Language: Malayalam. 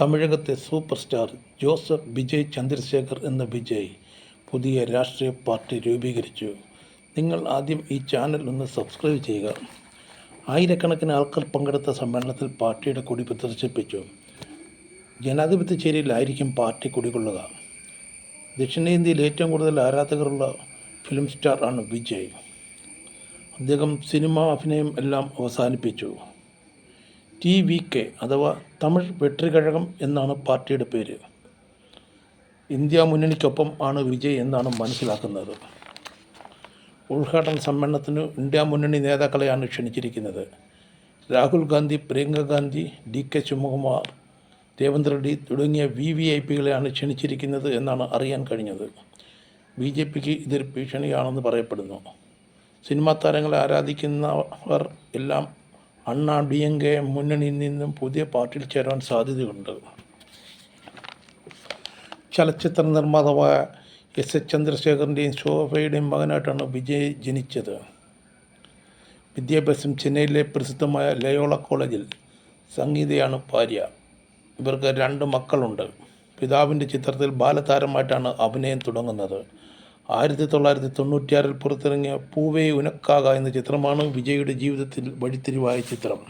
തമിഴകത്തെ super star Joseph Vijay Chandrasekhar എന്ന വിജയ് പുതിയ രാഷ്ട്രീയ പാർട്ടി രൂപീകരിച്ചു. നിങ്ങൾ ആദ്യം ഈ ചാനൽ ഒന്ന് സബ്സ്ക്രൈബ് ചെയ്യുക. ആയിരക്കണക്കിന് ആൾക്കാർ പങ്കെടുത്ത സമ്മേളനത്തിൽ പാർട്ടിയുടെ കൊടി പ്രദർശിപ്പിച്ചു. ജനാധിപത്യ ചേരിയിലായിരിക്കും പാർട്ടി കുടികൊള്ളുക. ദക്ഷിണേന്ത്യയിൽ ഏറ്റവും കൂടുതൽ ആരാധകരുള്ള ഫിലിം സ്റ്റാർ ആണ് വിജയ്. അദ്ദേഹം സിനിമ അഭിനയം എല്ലാം അവസാനിപ്പിച്ചു. ടി വി കെ അഥവാ തമിഴ് വെട്രികഴകം എന്നാണ് പാർട്ടിയുടെ പേര്. ഇന്ത്യ മുന്നണിക്കൊപ്പം ആണ് വിജയ് എന്നാണ് മനസ്സിലാക്കുന്നത്. ഉദ്ഘാടന സമ്മേളനത്തിന് ഇന്ത്യ മുന്നണി നേതാക്കളെയാണ് ക്ഷണിച്ചിരിക്കുന്നത്. രാഹുൽ ഗാന്ധി പ്രിയങ്ക ഗാന്ധി ഡി കെ ശിവകുമാർ ദേവന്ദ്ര റെഡ്ഡി തുടങ്ങിയ വി വി ഐ പികളെയാണ് ക്ഷണിച്ചിരിക്കുന്നത് എന്നാണ് അറിയാൻ കഴിഞ്ഞത്. ബി ജെ പിക്ക് ഇതൊരു ഭീഷണിയാണെന്ന് പറയപ്പെടുന്നു. സിനിമാ താരങ്ങളെ ആരാധിക്കുന്നവർ എല്ലാം അണ്ണാ ഡി എം കെ മുന്നണിയിൽ നിന്നും പുതിയ പാർട്ടിയിൽ ചേരാൻ സാധ്യതയുണ്ട്. ചലച്ചിത്ര നിർമ്മാതാവായ എസ് എച്ച് ചന്ദ്രശേഖറിന്റെയും ശോഭയുടെയും മകനായിട്ടാണ് വിജയ് ജനിച്ചത്. വിദ്യാഭ്യാസം ചെന്നൈയിലെ പ്രസിദ്ധമായ ലയോള കോളേജിൽ സംഗീതയാണ് ഭാര്യ. ഇവർക്ക് രണ്ട് മക്കളുണ്ട്. പിതാവിന്റെ ചിത്രത്തിൽ ബാലതാരമായിട്ടാണ് അഭിനയം തുടങ്ങുന്നത്. ആയിരത്തി തൊള്ളായിരത്തി തൊണ്ണൂറ്റിയാറിൽ പുറത്തിറങ്ങിയ പൂവേ ഉനക്കാക എന്ന ചിത്രമാണ് വിജയുടെ ജീവിതത്തിൽ വഴിത്തിരിവായ ചിത്രം.